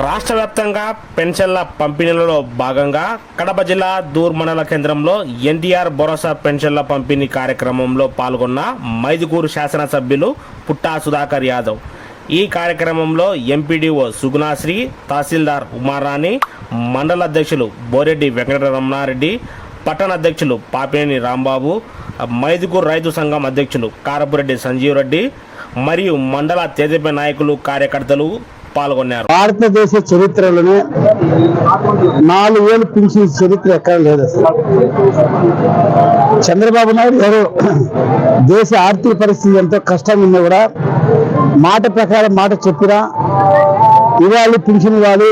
రాష్ట్ర వ్యాప్తంగా పెన్షన్ల పంపిణీలలో భాగంగా కడప జిల్లా దూర్ మండల కేంద్రంలో ఎన్టీఆర్ భరోసా పెన్షన్ల పంపిణీ కార్యక్రమంలో పాల్గొన్న మైదుకూరు శాసనసభ్యులు పుట్టా సుధాకర్ యాదవ్. ఈ కార్యక్రమంలో ఎంపీడీఓ సుగుణాశ్రీ తహసీల్దార్ ఉమారాణి మండల అధ్యక్షులు బోరెడ్డి వెంకటరమణారెడ్డి పట్టణ అధ్యక్షులు పాపేని రాంబాబు మైదుకూరు రైతు సంఘం అధ్యక్షులు కారపురెడ్డి సంజీవ్ రెడ్డి మరియు మండల తేజపై నాయకులు కార్యకర్తలు పాల్గొన్నారు. భారతదేశ చరిత్రలోనే నాలుగు వేలు పింఛన్ చరిత్ర ఎక్కడ లేదు అసలు. చంద్రబాబు నాయుడు గారు దేశ ఆర్థిక పరిస్థితి ఎంతో కష్టంగా ఉన్నా కూడా మాట ప్రకారం మాట చెప్పినా ఇవ్వాలి పింఛన్ ఇవ్వాలి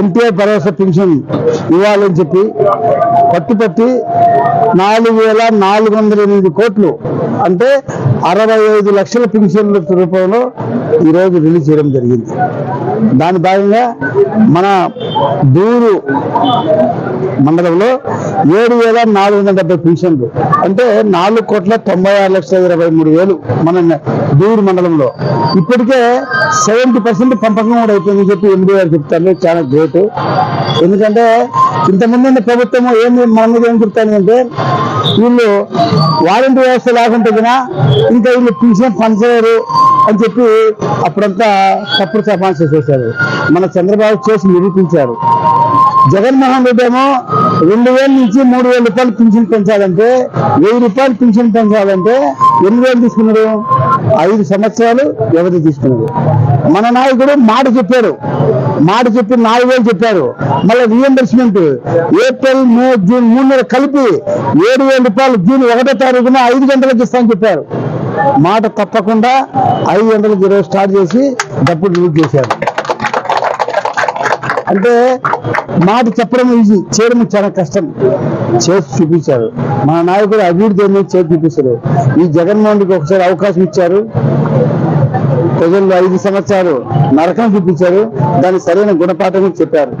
ఎన్టీఆర్ భరోసా పింఛన్ ఇవ్వాలని చెప్పి పట్టుపట్టి నాలుగు వేల నాలుగు వందల ఎనిమిది కోట్లు అంటే అరవై ఐదు లక్షల పింఛన్ల రూపంలో ఈరోజు రిలీజ్ చేయడం జరిగింది. దాని భాగంగా మన దూరు మండలంలో ఏడు వేల నాలుగు వందల డెబ్బై పింఛన్లు. అంటే నాలుగు కోట్ల తొంభై ఆరు లక్షల ఇరవై మూడు వేలు మన దూరు మండలంలో. ఇప్పటికే సెవెంటీ పర్సెంట్ పంపకం కూడా అయిపోయిందని చెప్పి ఎండి గారు చెప్తారు. చాలా గ్రేట్. ఎందుకంటే ఇంతకుముందు ఉన్న ప్రభుత్వం ఏం మన మీద ఏం చెప్తానంటే వీళ్ళు వారంటీ వ్యవస్థ లేకుంటే ఇంకా వీళ్ళు పింఛన్ పంచలేరు. అని చెప్పి అప్పుడంతా తప్పుడు సమాన్ చేసేసారు. మన చంద్రబాబు చేసి నిరూపించారు. జగన్మోహన్ రెడ్డి ఏమో రెండు వేల నుంచి మూడు వేల రూపాయలు పింఛన్ పెంచాలంటే వెయ్యి రూపాయలు పింఛన్ పెంచాలంటే ఎన్ని వేలు తీసుకున్నారు? ఐదు సంవత్సరాలు వ్యవధి తీసుకున్నారు. మన నాయకుడు మాట చెప్పాడు మాట చెప్పి నాలుగు వేలు చెప్పారు. మళ్ళీ రీఎంబర్స్మెంట్ ఏప్రిల్ మే జూన్ మూడు నెలలు కలిపి ఏడు వేల రూపాయలు జూన్ ఒకటో తారీఖున ఐదు గంటలకు ఇస్తామని చెప్పారు. మాట తప్పకుండా ఐదు గంటలకు ఈరోజు స్టార్ట్ చేసి డబ్బులు రిలీజ్ చేశారు. అంటే మాట చెప్పడం ఈజీ చేయడం చాలా కష్టం. చేసి చూపించారు. మా నాయకుడు అభివృద్ధి అనేది చేసి చూపిస్తారు ఈ జగన్మోహన్ రెడ్డికి ఒకసారి అవకాశం ఇచ్చారు. ప్రజల్లో ఐదు సంవత్సరాలు నరకం చూపించారు. దాని సరైన గుణపాఠం చెప్పారు.